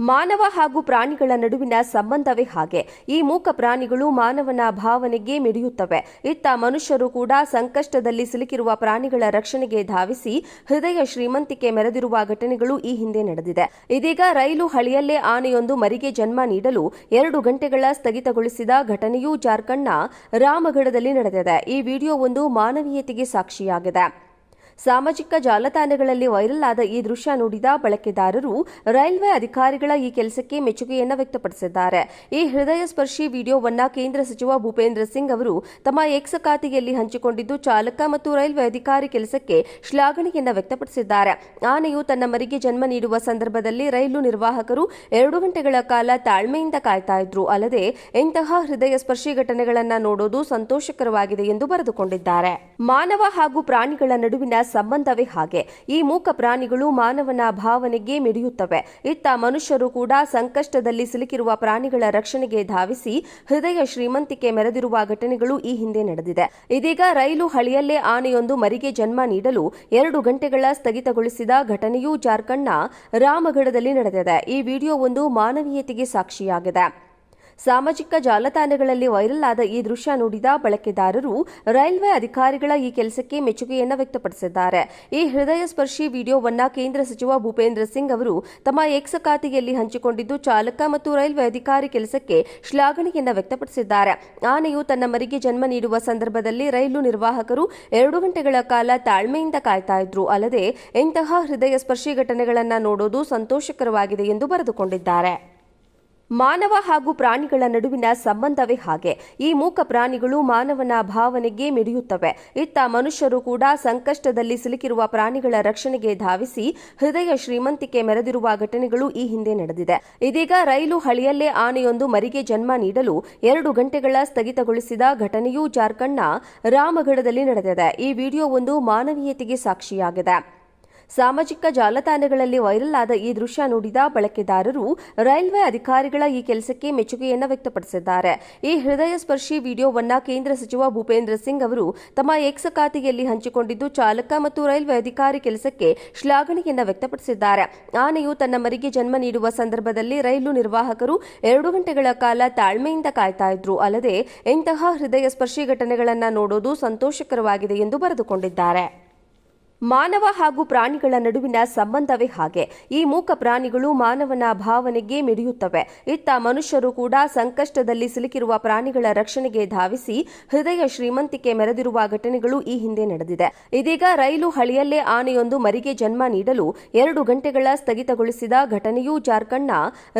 ಮಾನವ ಹಾಗೂ ಪ್ರಾಣಿಗಳ ನಡುವಿನ ಸಂಬಂಧವೇ ಹಾಗೆ. ಈ ಮೂಕ ಪ್ರಾಣಿಗಳು ಮಾನವನ ಭಾವನೆಗೆ ಮಿಡಿಯುತ್ತವೆ. ಇತ್ತ ಮನುಷ್ಯರು ಕೂಡ ಸಂಕಷ್ಟದಲ್ಲಿ ಸಿಲುಕಿರುವ ಪ್ರಾಣಿಗಳ ರಕ್ಷಣೆಗೆ ಧಾವಿಸಿ ಹೃದಯ ಶ್ರೀಮಂತಿಕೆ ಮೆರೆದಿರುವ ಘಟನೆಗಳು ಈ ಹಿಂದೆ ನಡೆದಿದೆ. ಇದೀಗ ರೈಲು ಹಳಿಯಲ್ಲೇ ಆನೆಯೊಂದು ಮರಿಗೆ ಜನ್ಮ ನೀಡಲು ಎರಡು ಗಂಟೆಗಳ ಸ್ಥಗಿತಗೊಳಿಸಿದ ಘಟನೆಯೂ ಜಾರ್ಖಂಡ್ನ ರಾಮಗಢದಲ್ಲಿ ನಡೆದಿದೆ. ಈ ವಿಡಿಯೋ ಒಂದು ಮಾನವೀಯತೆಗೆ ಸಾಕ್ಷಿಯಾಗಿದೆ. ಸಾಮಾಜಿಕ ಜಾಲತಾಣಗಳಲ್ಲಿ ವೈರಲ್ ಆದ ಈ ದೃಶ್ಯ ನೋಡಿದ ಬಳಕೆದಾರರು, ರೈಲ್ವೆ ಅಧಿಕಾರಿಗಳ ಈ ಕೆಲಸಕ್ಕೆ ಮೆಚ್ಚುಗೆಯನ್ನು ವ್ಯಕ್ತಪಡಿಸಿದ್ದಾರೆ. ಈ ಹೃದಯ ಸ್ಪರ್ಶಿ ವಿಡಿಯೋವನ್ನ ಕೇಂದ್ರ ಸಚಿವ ಭೂಪೇಂದ್ರ ಸಿಂಗ್ ಅವರು ತಮ್ಮ ಎಕ್ಸ್ ಖಾತೆಯಲ್ಲಿ ಹಂಚಿಕೊಂಡಿದ್ದು, ಚಾಲಕ ಮತ್ತು ರೈಲ್ವೆ ಅಧಿಕಾರಿ ಕೆಲಸಕ್ಕೆ ಶ್ಲಾಘನೆಯನ್ನ ವ್ಯಕ್ತಪಡಿಸಿದ್ದಾರೆ. ಆನೆಯು ತನ್ನ ಮರಿಗೆ ಜನ್ಮ ನೀಡುವ ಸಂದರ್ಭದಲ್ಲಿ ರೈಲು ನಿರ್ವಾಹಕರು ಎರಡು ಗಂಟೆಗಳ ಕಾಲ ತಾಳ್ಮೆಯಿಂದ ಕಾಯ್ತಾ ಇದ್ರು. ಅಲ್ಲದೆ, ಇಂತಹ ಹೃದಯ ಸ್ಪರ್ಶಿ ಘಟನೆಗಳನ್ನು ನೋಡೋದು ಸಂತೋಷಕರವಾಗಿದೆ ಎಂದು ಬರೆದುಕೊಂಡಿದ್ದಾರೆ. ಮಾನವ ಹಾಗೂ ಪ್ರಾಣಿಗಳ ನಡುವಿನ ಸಂಬಂಧವೇ ಹಾಗೆ. ಈ ಮೂಕ ಪ್ರಾಣಿಗಳು ಮಾನವನ ಭಾವನೆಗೆ ಮಿಡಿಯುತ್ತವೆ. ಇತ್ತ ಮನುಷ್ಯರು ಕೂಡ ಸಂಕಷ್ಟದಲ್ಲಿ ಸಿಲುಕಿರುವ ಪ್ರಾಣಿಗಳ ರಕ್ಷಣೆಗೆ ಧಾವಿಸಿ ಹೃದಯ ಶ್ರೀಮಂತಿಕೆ ಮೆರೆದಿರುವ ಘಟನೆಗಳು ಈ ಹಿಂದೆ ನಡೆದಿದೆ. ಇದೀಗ ರೈಲು ಹಳಿಯಲ್ಲೇ ಆನೆಯೊಂದು ಮರಿಗೆ ಜನ್ಮ ನೀಡಲು ಎರಡು ಗಂಟೆಗಳ ಸ್ಥಗಿತಗೊಳಿಸಿದ ಘಟನೆಯೂ ಜಾರ್ಖಂಡ್ನ ರಾಮಗಢದಲ್ಲಿ ನಡೆದಿದೆ. ಈ ವಿಡಿಯೋ ಒಂದು ಮಾನವೀಯತೆಗೆ ಸಾಕ್ಷಿಯಾಗಿದೆ. ಸಾಮಾಜಿಕ ಜಾಲತಾಣಗಳಲ್ಲಿ ವೈರಲ್ ಆದ ಈ ದೃಶ್ಯ ನೋಡಿದ ಬಳಕೆದಾರರು, ರೈಲ್ವೆ ಅಧಿಕಾರಿಗಳ ಈ ಕೆಲಸಕ್ಕೆ ಮೆಚ್ಚುಗೆಯನ್ನು ವ್ಯಕ್ತಪಡಿಸಿದ್ದಾರೆ. ಈ ಹೃದಯ ಸ್ಪರ್ಶಿ ವಿಡಿಯೋವನ್ನ ಕೇಂದ್ರ ಸಚಿವ ಭೂಪೇಂದ್ರ ಸಿಂಗ್ ಅವರು ತಮ್ಮ ಎಕ್ಸ್ ಖಾತೆಯಲ್ಲಿ ಹಂಚಿಕೊಂಡಿದ್ದು, ಚಾಲಕ ಮತ್ತು ರೈಲ್ವೆ ಅಧಿಕಾರಿ ಕೆಲಸಕ್ಕೆ ಶ್ಲಾಘನೆಯನ್ನು ವ್ಯಕ್ತಪಡಿಸಿದ್ದಾರೆ. ಆನೆಯು ತನ್ನ ಮರಿಗೆ ಜನ್ಮ ನೀಡುವ ಸಂದರ್ಭದಲ್ಲಿ ರೈಲು ನಿರ್ವಾಹಕರು ಎರಡು ಗಂಟೆಗಳ ಕಾಲ ತಾಳ್ಮೆಯಿಂದ ಕಾಯ್ತಾ ಇದ್ರು. ಅಲ್ಲದೆ, ಇಂತಹ ಹೃದಯ ಸ್ಪರ್ಶಿ ಘಟನೆಗಳನ್ನು ನೋಡೋದು ಸಂತೋಷಕರವಾಗಿದೆ ಎಂದು ಬರೆದುಕೊಂಡಿದ್ದಾರೆ. ಮಾನವ ಹಾಗೂ ಪ್ರಾಣಿಗಳ ನಡುವಿನ ಸಂಬಂಧವೇ ಹಾಗೆ. ಈ ಮೂಕ ಪ್ರಾಣಿಗಳು ಮಾನವನ ಭಾವನೆಗೆ ಮಿಡಿಯುತ್ತವೆ. ಇತ್ತ ಮನುಷ್ಯರು ಕೂಡ ಸಂಕಷ್ಟದಲ್ಲಿ ಸಿಲುಕಿರುವ ಪ್ರಾಣಿಗಳ ರಕ್ಷಣೆಗೆ ಧಾವಿಸಿ ಹೃದಯ ಶ್ರೀಮಂತಿಕೆ ಮೆರೆದಿರುವ ಘಟನೆಗಳು ಈ ಹಿಂದೆ ನಡೆದಿದೆ. ಇದೀಗ ರೈಲು ಹಳಿಯಲ್ಲೇ ಆನೆಯೊಂದು ಮರಿಗೆ ಜನ್ಮ ನೀಡಲು ಎರಡು ಗಂಟೆಗಳ ಸ್ಥಗಿತಗೊಳಿಸಿದ ಘಟನೆಯೂ ಜಾರ್ಖಂಡ್ನ ರಾಮಗಢದಲ್ಲಿ ನಡೆದಿದೆ. ಈ ವಿಡಿಯೋ ಒಂದು ಮಾನವೀಯತೆಗೆ ಸಾಕ್ಷಿಯಾಗಿದೆ. ಸಾಮಾಜಿಕ ಜಾಲತಾಣಗಳಲ್ಲಿ ವೈರಲ್ ಆದ ಈ ದೃಶ್ಯ ನೋಡಿದ ಬಳಕೆದಾರರು, ರೈಲ್ವೆ ಅಧಿಕಾರಿಗಳ ಈ ಕೆಲಸಕ್ಕೆ ಮೆಚ್ಚುಗೆಯನ್ನು ವ್ಯಕ್ತಪಡಿಸಿದ್ದಾರೆ. ಈ ಹೃದಯ ಸ್ಪರ್ಶಿ ವಿಡಿಯೋವನ್ನ ಕೇಂದ್ರ ಸಚಿವ ಭೂಪೇಂದ್ರ ಸಿಂಗ್ ಅವರು ತಮ್ಮ ಎಕ್ಸ್ ಖಾತೆಯಲ್ಲಿ ಹಂಚಿಕೊಂಡಿದ್ದು, ಚಾಲಕ ಮತ್ತು ರೈಲ್ವೆ ಅಧಿಕಾರಿ ಕೆಲಸಕ್ಕೆ ಶ್ಲಾಘನೆಯನ್ನು ವ್ಯಕ್ತಪಡಿಸಿದ್ದಾರೆ. ಆನೆಯು ತನ್ನ ಮರಿಗೆ ಜನ್ಮ ನೀಡುವ ಸಂದರ್ಭದಲ್ಲಿ ರೈಲು ನಿರ್ವಾಹಕರು ಎರಡು ಗಂಟೆಗಳ ಕಾಲ ತಾಳ್ಮೆಯಿಂದ ಕಾಯ್ತಾ ಇದ್ರು. ಅಲ್ಲದೆ, ಇಂತಹ ಹೃದಯ ಸ್ಪರ್ಶಿ ಘಟನೆಗಳನ್ನು ನೋಡೋದು ಸಂತೋಷಕರವಾಗಿದೆ ಎಂದು ಬರೆದುಕೊಂಡಿದ್ದಾರೆ. ಮಾನವ ಹಾಗೂ ಪ್ರಾಣಿಗಳ ನಡುವಿನ ಸಂಬಂಧವೇ ಹಾಗೆ. ಈ ಮೂಕ ಪ್ರಾಣಿಗಳು ಮಾನವನ ಭಾವನೆಗೆ ಮಿಡಿಯುತ್ತವೆ. ಇತ್ತ ಮನುಷ್ಯರು ಕೂಡ ಸಂಕಷ್ಟದಲ್ಲಿ ಸಿಲುಕಿರುವ ಪ್ರಾಣಿಗಳ ರಕ್ಷಣೆಗೆ ಧಾವಿಸಿ ಹೃದಯ ಶ್ರೀಮಂತಿಕೆ ಮೆರೆದಿರುವ ಘಟನೆಗಳು ಈ ಹಿಂದೆ ನಡೆದಿದೆ. ಇದೀಗ ರೈಲು ಹಳಿಯಲ್ಲೇ ಆನೆಯೊಂದು ಮರಿಗೆ ಜನ್ಮ ನೀಡಲು ಎರಡು ಗಂಟೆಗಳ ಸ್ಥಗಿತಗೊಳಿಸಿದ ಘಟನೆಯೂ ಜಾರ್ಖಂಡ್ನ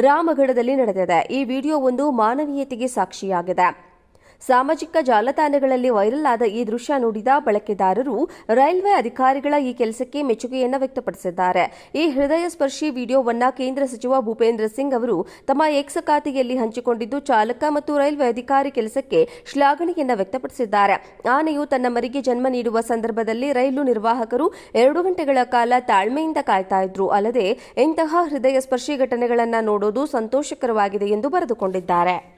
ರಾಮಗಢದಲ್ಲಿ ನಡೆದಿದೆ. ಈ ವಿಡಿಯೋ ಒಂದು ಮಾನವೀಯತೆಗೆ ಸಾಕ್ಷಿಯಾಗಿದೆ. ಸಾಮಾಜಿಕ ಜಾಲತಾಣಗಳಲ್ಲಿ ವೈರಲ್ ಆದ ಈ ದೃಶ್ಯ ನೋಡಿದ ಬಳಕೆದಾರರು, ರೈಲ್ವೆ ಅಧಿಕಾರಿಗಳ ಈ ಕೆಲಸಕ್ಕೆ ಮೆಚ್ಚುಗೆಯನ್ನು ವ್ಯಕ್ತಪಡಿಸಿದ್ದಾರೆ. ಈ ಹೃದಯ ಸ್ಪರ್ಶಿ ವಿಡಿಯೋವನ್ನ ಕೇಂದ್ರ ಸಚಿವ ಭೂಪೇಂದ್ರ ಸಿಂಗ್ ಅವರು ತಮ್ಮ ಎಕ್ಸ್ ಖಾತೆಯಲ್ಲಿ ಹಂಚಿಕೊಂಡಿದ್ದು, ಚಾಲಕ ಮತ್ತು ರೈಲ್ವೆ ಅಧಿಕಾರಿ ಕೆಲಸಕ್ಕೆ ಶ್ಲಾಘನೆಯನ್ನು ವ್ಯಕ್ತಪಡಿಸಿದ್ದಾರೆ. ಆನೆಯು ತನ್ನ ಮರಿಗೆ ಜನ್ಮ ನೀಡುವ ಸಂದರ್ಭದಲ್ಲಿ ರೈಲು ನಿರ್ವಾಹಕರು ಎರಡು ಗಂಟೆಗಳ ಕಾಲ ತಾಳ್ಮೆಯಿಂದ ಕಾಯ್ತಾ ಇದ್ರು. ಅಲ್ಲದೆ, ಇಂತಹ ಹೃದಯ ಸ್ಪರ್ಶಿ ಘಟನೆಗಳನ್ನು ನೋಡೋದು ಸಂತೋಷಕರವಾಗಿದೆ ಎಂದು ಬರೆದುಕೊಂಡಿದ್ದಾರೆ.